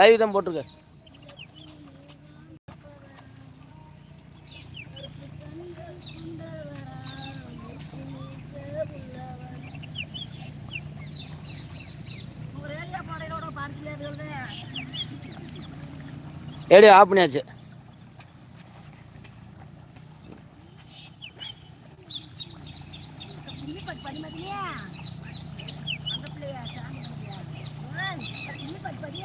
Live தான் போட்டிருக்கு radio of பண்ணியாச்சு. கொஞ்ச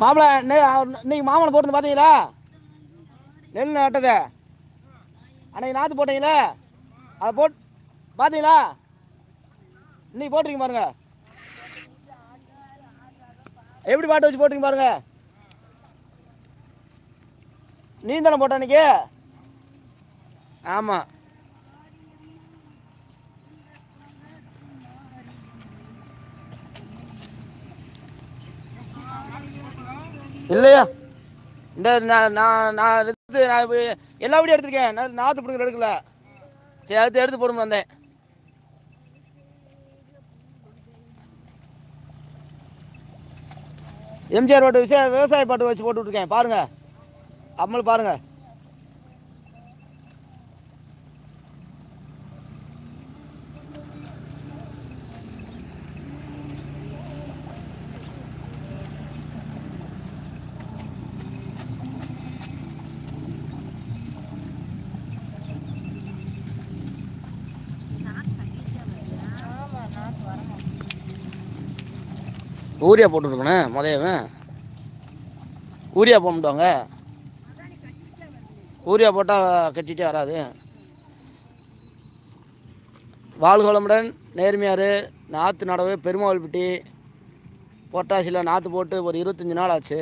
மாப்பிள இன்னைக்கு மாமலை போட்டு பார்த்தீங்களா? நெல் நட்டது. அன்னைக்கு நாற்று போட்டீங்களே? அதை போட் பார்த்தீங்களா? இன்னைக்கு போட்டிருக்கீங்க பாருங்க. எப்படி பாட்டு வச்சு போட்டிருக்கீங்க பாருங்க. நீ தானே போட்ட அன்னைக்கு? ஆமாம் இல்லையா? இந்த நான் நான் நான் எடுத்து நான் எல்லா வீடியோ எடுத்திருக்கேன். நான் நாற்று பிடிக்கிற எடுக்கல. சரி அடுத்து எடுத்து போடும் வந்தேன். எம்ஜிஆர் பாட்டு விஷய விவசாய பாட்டு வச்சு போட்டு பாருங்கள் பாருங்க. அம்மல் பாருங்கள் ஊரியா போட்டுருக்கணும் முதயவன் ஊரியா போட்டுவாங்க ஊரியா போட்டால் கட்டிகிட்டே வராது. வாழ்கோளமுடன் நேர்மையார் நாற்று நடவு பெருமாள்பட்டி பொட்டாசியில் நாற்று போட்டு ஒரு இருபத்தஞ்சி நாள் ஆச்சு.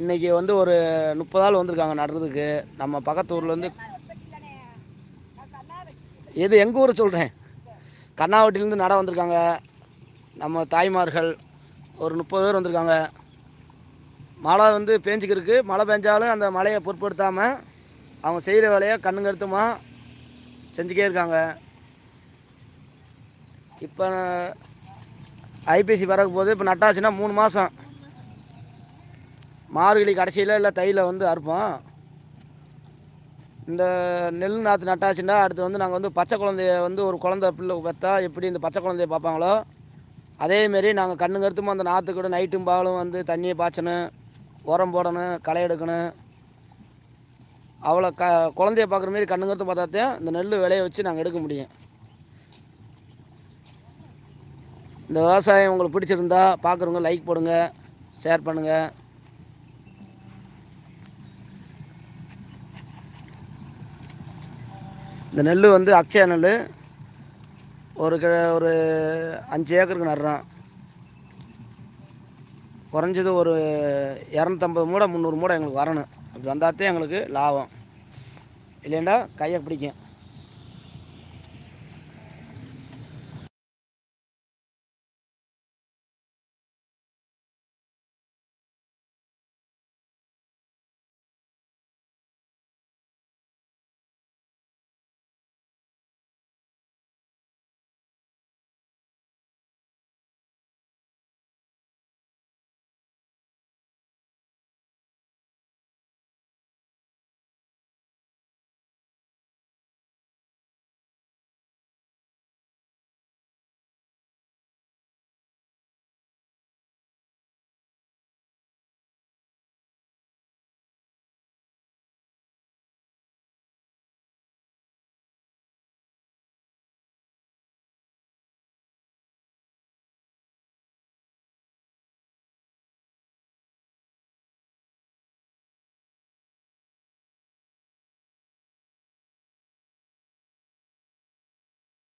இன்றைக்கி வந்து ஒரு முப்பது ஆள் வந்திருக்காங்க நடுறதுக்கு. நம்ம பக்கத்து ஊர்லேருந்து எது எங்கள் ஊர் சொல்கிறேன் கண்ணாவட்டிலேருந்து நட வந்திருக்காங்க. நம்ம தாய்மார்கள் ஒரு முப்பது பேர் வந்திருக்காங்க. மழை வந்து பேஞ்சிக்கிருக்கு. மழை பெஞ்சாலும் அந்த மழையை பொருட்படுத்தாமல் அவங்க செய்கிற வேலையை கண்ணுங்கருத்துமா செஞ்சுக்கே இருக்காங்க. இப்போ ஐபிசி பறக்க போது இப்போ நட்டாச்சுன்னா மூணு மாதம் மார்கழி கடைசியில் இல்லை தையில் வந்து அறுப்போம். இந்த நெல் நாற்று நட்டாச்சுன்னா அடுத்து வந்து நாங்கள் வந்து பச்சை குழந்தைய வந்து ஒரு குழந்தை பிள்ளை பெற்றா எப்படி இந்த பச்சை குழந்தைய பார்ப்பாங்களோ அதேமாரி நாங்கள் கண்ணு கருத்துமா அந்த நாற்று கூட நைட்டும் பகலும் வந்து தண்ணியை பாய்ச்சணும் உரம் போடணும் களை எடுக்கணும். அவ்வளோ க குழந்தைய பார்க்குற மாரி கண்ணு கருத்து பார்த்தாத்தையும் இந்த நெல் விளைய வச்சு நாங்கள் எடுக்க முடியும். இந்த விவசாயம் உங்களுக்கு பிடிச்சிருந்தா பார்க்குறவங்க லைக் போடுங்க ஷேர் பண்ணுங்கள் இந்த நெல் வந்து அக்ஷய நெல் ஒரு க ஒரு அஞ்சு ஏக்கருக்கு நடுறோம் குறைஞ்சது ஒரு இரநூத்தம்பது மூடை முந்நூறு மூடை எங்களுக்கு வரணும். அப்படி வந்தாத்தே எங்களுக்கு லாபம். இல்லைண்டா கையை பிடிக்கும்.